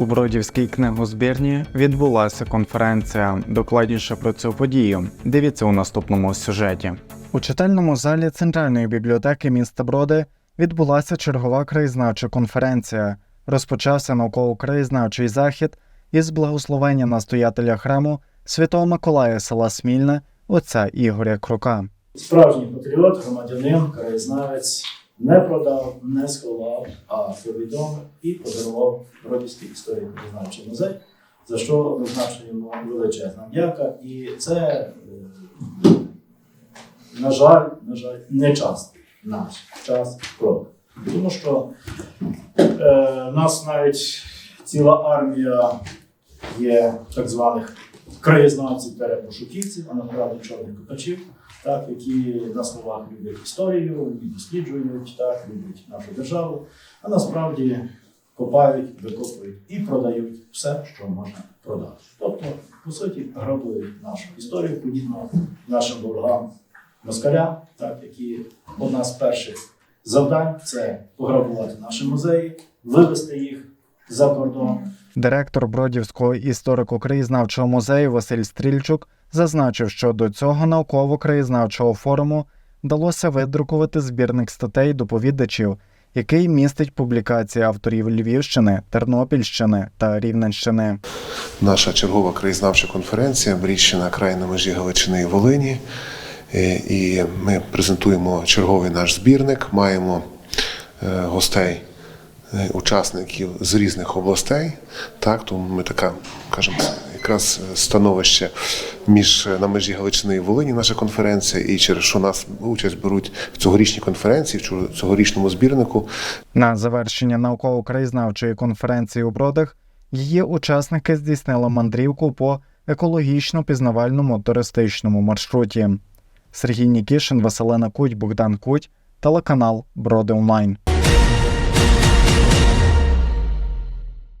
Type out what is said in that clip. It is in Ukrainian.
У Бродівській книгозбірні відбулася конференція. Докладніше про цю подію. Дивіться у наступному сюжеті. У читальному залі Центральної бібліотеки міста Броди відбулася чергова краєзнавча конференція. Розпочався науково-краєзнавчий захід із благословення настоятеля храму Святого Миколая села Смільне отця Ігоря Крука. Справжній патріот, громадянин, краєзнавець не продав, не сховав, а повідомив і подарував Бродівський історії краєзнавчий музей, за що визначено йому величезна дяка. І це, е, на жаль, на жаль, не часто наш час крок. Тому що е, нас навіть ціла армія є так званих краєзнавців перепошуківців, а насправді чорних копачів так, які на словах люблять історію, досліджують, так, люблять нашу державу, а насправді копають, викопують і продають все, що можна продати. Тобто, по суті, грабують нашу історію, подібно нашим ворогам москалям, так, які одна з перших завдань це пограбувати наші музеї, вивезти їх за кордон. Директор Бродівського історико-краєзнавчого музею Василь Стрільчук зазначив, що до цього науково-краєзнавчого форуму вдалося видрукувати збірник статей доповідачів, який містить публікації авторів Львівщини, Тернопільщини та Рівненщини. наша чергова краєзнавча конференція Бріщина край на межі Галичини і Волині. Е, І ми презентуємо черговий наш збірник. Маємо е, гостей, учасників з різних областей. Так, тому ми така, кажемо, якраз становище між е, на межі Галичини і Волині, наша конференція, і через що нас участь беруть в цьогорічній конференції, в цього- цьогорічному збірнику. На завершення науково-краєзнавчої конференції у Бродах її учасники здійснили мандрівку по екологічно-пізнавальному туристичному маршруті. Сергій Нікішин, Василина Куть, Богдан Куть, телеканал Броди Онлайн.